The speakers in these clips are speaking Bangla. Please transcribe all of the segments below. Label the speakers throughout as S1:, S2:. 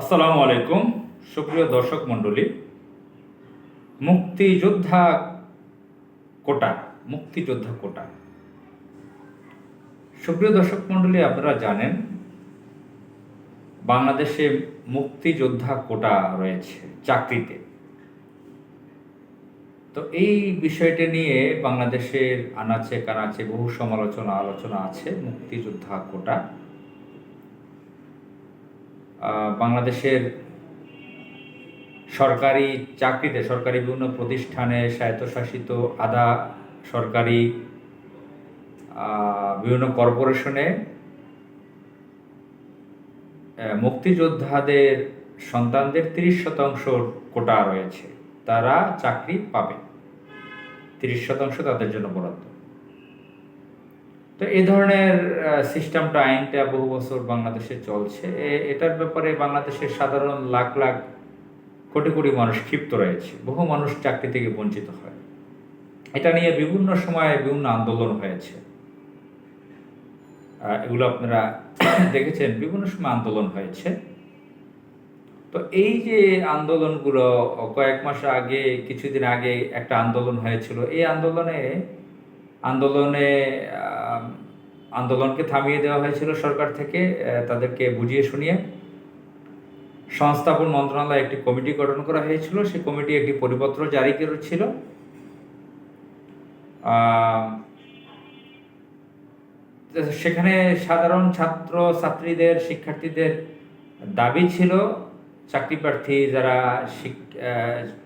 S1: আসসালামু আলাইকুম, সুপ্রিয় দর্শক মণ্ডলী। মুক্তিযোদ্ধা কোটা মুক্তিযোদ্ধা কোটা। সুপ্রিয় দর্শক মণ্ডলী, আপনারা জানেন, বাংলাদেশে মুক্তিযোদ্ধা কোটা রয়েছে চাকরিতে। তো এই বিষয়টি নিয়ে বাংলাদেশের আনাচে কানাচে বহু সমালোচনা আলোচনা আছে মুক্তিযোদ্ধা কোটা। বাংলাদেশের সরকারি চাকরিতে, সরকারি বিভিন্ন প্রতিষ্ঠানে স্বায়ত্তশাসিত আধা সরকারি বিভিন্ন কর্পোরেশনে মুক্তিযোদ্ধাদের সন্তানদের তিরিশ শতাংশ কোটা রয়েছে। তারা চাকরি পাবে। তিরিশ শতাংশ তাদের জন্য বরাদ্দ। তো এই ধরনের সিস্টেমটা, আইনটা বহু বছর বাংলাদেশে চলছে। এটার ব্যাপারে বাংলাদেশের সাধারণ লাখ লাখ কোটি কোটি মানুষ ক্ষিপ্ত রয়েছে। বহু মানুষ চাকরি থেকে বঞ্চিত হয়। এটা নিয়ে বিভিন্ন সময়ে বিভিন্ন আন্দোলন হয়েছে। এগুলো আপনারা দেখেছেন, বিভিন্ন সময় আন্দোলন হয়েছে। তো এই যে আন্দোলনগুলো, কয়েক মাস আগে, কিছুদিন আগে একটা আন্দোলন হয়েছিল। এই আন্দোলনে আন্দোলনে আন্দোলনকে থামিয়ে দেওয়া হয়েছিল সরকার থেকে তাদেরকে বুঝিয়ে শুনিয়ে। সংস্থাপন মন্ত্রণালয়ে একটি কমিটি গঠন করা হয়েছিল, সেই কমিটি একটি পরিপত্র জারি করেছিল। সেখানে সাধারণ ছাত্র, ছাত্রীদের, শিক্ষার্থীদের দাবি ছিল, চাকরি প্রার্থী যারা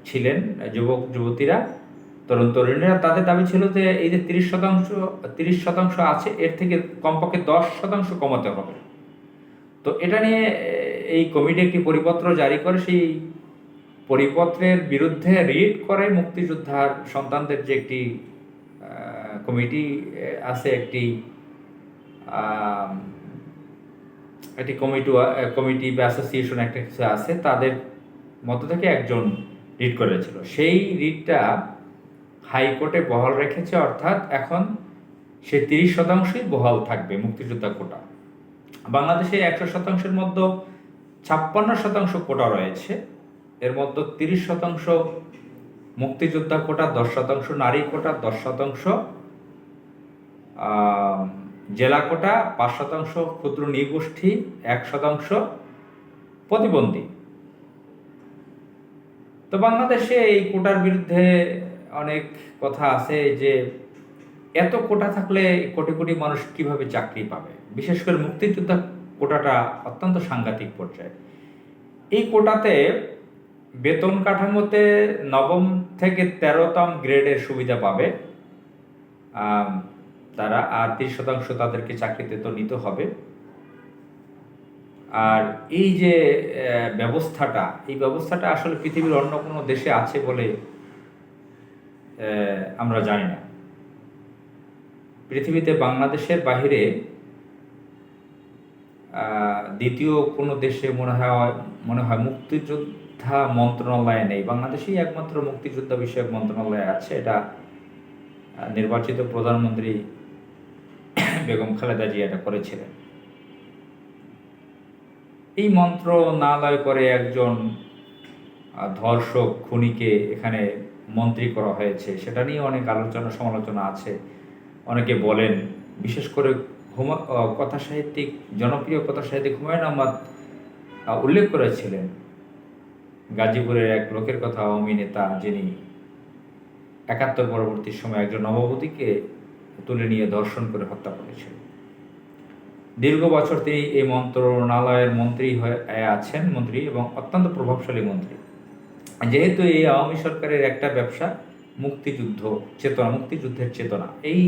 S1: ছিলেন, যুবক, যুবতীরা তরুণ তরুণীরা, তাদের দাবি ছিল যে এই যে তিরিশ শতাংশ তিরিশ শতাংশ আছে, এর থেকে কমপক্ষে দশ শতাংশ কমাতে হবে। তো এটা নিয়ে এই কমিটি একটি পরিপত্র জারি করে। সেই পরিপত্রের বিরুদ্ধে রিট করে মুক্তিযোদ্ধার সন্তানদের যে একটি কমিটি আছে একটি একটি কমিটি কমিটি বা অ্যাসোসিয়েশন একটা কিছু আছে, তাদের মধ্য থেকে একজন রিট করেছিল। সেই রিটটা হাইকোর্টে বহাল রেখেছে, অর্থাৎ এখন সে তিরিশ শতাংশই বহাল থাকবে মুক্তিযোদ্ধা কোটা। বাংলাদেশে একশো শতাংশের মধ্যে ছাপ্পান্ন শতাংশ কোটা রয়েছে। এর মধ্যে তিরিশ শতাংশ মুক্তিযোদ্ধা কোটা, দশ শতাংশ নারী কোটা, দশ শতাংশ জেলা কোটা, পাঁচ শতাংশ ক্ষুদ্র নৃগোষ্ঠী, এক শতাংশ প্রতিবন্ধী। তো বাংলাদেশে এই কোটার বিরুদ্ধে অনেক কথা আছে যে এত কোটা থাকলে কোটি কোটি মানুষ কীভাবে চাকরি পাবে? বিশেষ করে মুক্তিযোদ্ধা কোটাটা অত্যন্ত সাংঘাতিক পর্যায়ে। এই কোটাতে বেতন কাঠামোতে নবম থেকে তেরোতম গ্রেডের সুবিধা পাবে। তারা আর তিরিশ শতাংশ তাদেরকে চাকরিতে তো নিতে হবে। আর এই যে ব্যবস্থাটা, এই ব্যবস্থাটা আসলে পৃথিবীর অন্য কোনো দেশে আছে বলে আমরা জানি না। পৃথিবীতে বাংলাদেশের বাহিরে দ্বিতীয় কোনো দেশে মনে হয় মনে হয় মুক্তিযোদ্ধা মন্ত্রণালয় নেই। বাংলাদেশেই একমাত্র মুক্তিযোদ্ধা বিষয়ক মন্ত্রণালয় আছে। এটা নির্বাচিত প্রধানমন্ত্রী বেগম খালেদা জিয়া এটা করেছিলেন। এই মন্ত্রণালয় করে একজন ধর্ষক, খুনিকে এখানে মন্ত্রী করা হয়েছে, সেটা নিয়ে অনেক আলোচনা, সমালোচনা আছে। অনেকে বলেন, বিশেষ করে কথা সাহিত্যিক, জনপ্রিয় কথা সাহিত্যিক হুমায়ুন আহমদ উল্লেখ করেছিলেন, গাজীপুরের এক লোকের কথা আওয়ামী নেতা, যিনি একাত্তর পরবর্তী সময় একজন নববধূকে তুলে নিয়ে ধর্ষণ করে হত্যা করেছিল দীর্ঘ বছর তিনি এই মন্ত্রণালয়ের মন্ত্রী হয়ে আছেন, মন্ত্রী এবং অত্যন্ত প্রভাবশালী মন্ত্রী। যেহেতু এই আওয়ামী সরকারের একটা ব্যবসা, মুক্তিযুদ্ধ চেতনা, মুক্তিযুদ্ধের চেতনা, এই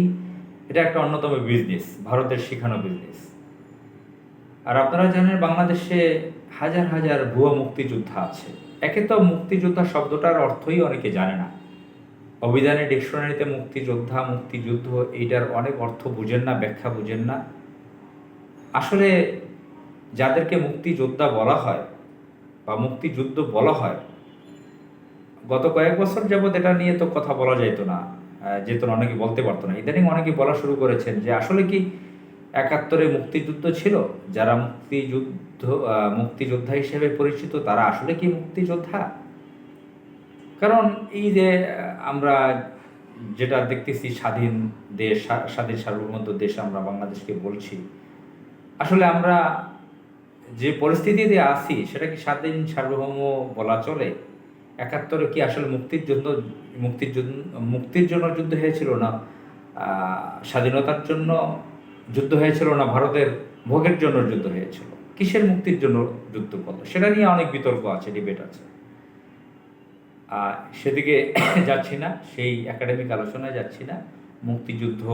S1: এটা একটা অন্যতম বিজনেস ভারতের শিখানো বিজনেস আর আপনারা জানেন বাংলাদেশে হাজার হাজার ভুয়া মুক্তিযোদ্ধা আছে। একে তো মুক্তিযোদ্ধা শব্দটার অর্থই অনেকে জানে না। অভিধানের ডিকশনারিতে মুক্তিযোদ্ধা, মুক্তিযুদ্ধ, এইটার অনেক অর্থ বুঝেন না, ব্যাখ্যা বুঝেন না। আসলে যাদেরকে মুক্তিযোদ্ধা বলা হয় বা মুক্তিযুদ্ধ বলা হয় গত কয়েক বছর যাবৎ এটা নিয়ে তো কথা বলা যাইতো না যেত না অনেকে বলতে পারতো না। ইদানিং অনেকে বলা শুরু করেছেন যে আসলে কি একাত্তরে মুক্তিযুদ্ধ ছিল? যারা মুক্তিযুদ্ধ মুক্তিযোদ্ধা হিসেবে পরিচিত, তারা আসলে কি মুক্তিযোদ্ধা? কারণ এই যে আমরা যেটা দেখতেছি স্বাধীন দেশ স্বাধীন সার্বভৌমত্ব দেশ আমরা বাংলাদেশকে বলছি, আসলে আমরা যে পরিস্থিতিতে আছি, সেটা কি স্বাধীন সার্বভৌম বলা চলে? একাত্তরে কি আসলে মুক্তির জন্য মুক্তির জন্য মুক্তির জন্য যুদ্ধ হয়েছিল না? স্বাধীনতার জন্য যুদ্ধ হয়েছিল না? ভারতের ভোগের জন্য যুদ্ধ হয়েছিল? কিসের মুক্তির জন্য যুদ্ধ করল? সেটা নিয়ে অনেক বিতর্ক আছে ডিবেট আছে। সেদিকে যাচ্ছি না, সেই একাডেমিক আলোচনায় যাচ্ছি না। মুক্তিযুদ্ধ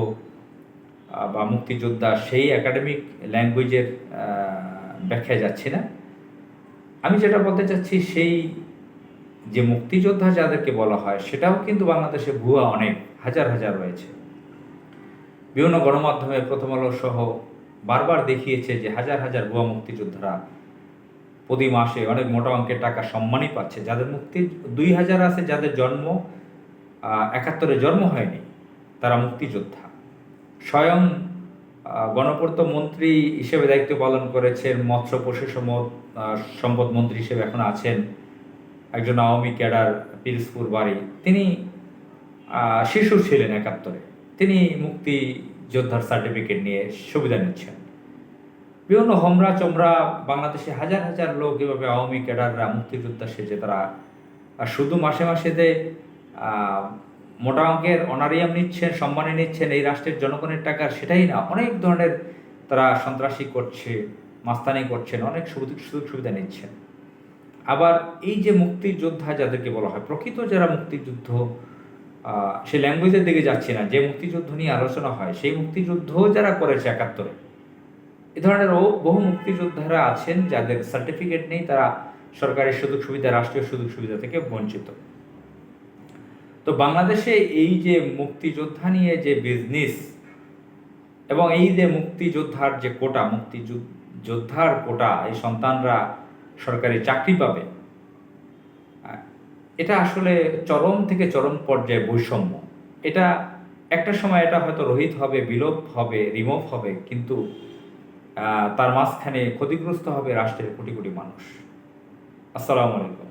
S1: বা মুক্তিযোদ্ধা সেই একাডেমিক ল্যাঙ্গুয়েজের ব্যাখ্যায় যাচ্ছি না। আমি যেটা বলতে চাচ্ছি, সেই যে মুক্তিযোদ্ধা যাদেরকে বলা হয়, সেটাও কিন্তু বাংলাদেশে ভুয়া অনেক, হাজার হাজার রয়েছে। বিভিন্ন গণমাধ্যমে প্রথম আলো সহ বারবার দেখিয়েছে যে হাজার হাজার ভুয়া মুক্তিযোদ্ধারা প্রতি মাসে অনেক মোটা অঙ্কের টাকা সম্মানই পাচ্ছে। যাদের মুক্তি, দুই হাজার আছে যাদের জন্ম একাত্তরে জন্ম হয়নি, তারা মুক্তিযোদ্ধা। স্বয়ং গণপূর্ত মন্ত্রী হিসেবে দায়িত্ব পালন করেছেন, মৎস্য পশু সম্পদ মন্ত্রী হিসেবে এখন আছেন। একজন আওয়ামী ক্যাডার, পিরোজপুর বাড়ি, তিনি শিশু ছিলেন একাত্তরে। তিনি মুক্তি যোদ্ধার সার্টিফিকেট নিয়ে সুবিধা নিচ্ছেন। বিভিন্ন হোমরা চোমরা, বাংলাদেশে হাজার হাজার লোক এভাবে আওয়ামী ক্যাডাররা, মুক্তিযোদ্ধা সেজে তারা শুধু মাসে মাসে যে মোটা অঙ্কের অনারিয়াম নিচ্ছেন, সম্মানে নিচ্ছেন, এই রাষ্ট্রের জনগণের টাকা, সেটাই না। অনেক ধরনের তারা সন্ত্রাসী করছে, মাস্তানি করছেন, অনেক সুযোগ সুযোগ সুবিধা নিচ্ছেন। আবার এই যে মুক্তিযোদ্ধা যাদেরকে বলা হয়, প্রকৃত যারা মুক্তিযুদ্ধ সে ল্যাঙ্গুয়েজের দিকে যাচ্ছে না, যে মুক্তিযুদ্ধ নিয়ে আলোচনা হয়, সেই মুক্তিযুদ্ধ যারা করেছে একাত্তরে, এ ধরনের বহু মুক্তিযোদ্ধারা আছেন যাদের সার্টিফিকেট নেই, তারা সরকারি সুযোগ সুবিধা, রাষ্ট্রীয় সুযোগ সুবিধা থেকে বঞ্চিত। তো বাংলাদেশে এই যে মুক্তিযোদ্ধা নিয়ে যে বিজনেস এবং এই যে মুক্তিযোদ্ধার যে কোটা মুক্তিযোদ্ধার কোটা, এই সন্তানরা সরকারি চাকরি পাবে। এটা আসলে চরম থেকে চরম পর্যায়ে বৈষম্য। এটা একটা সময় এটা হয়তো রহিত হবে, বিলোপ হবে, রিমুভ হবে, কিন্তু তার মাঝখানে ক্ষতিগ্রস্ত হবে রাষ্ট্রের কোটি কোটি মানুষ। আসসালামু আলাইকুম।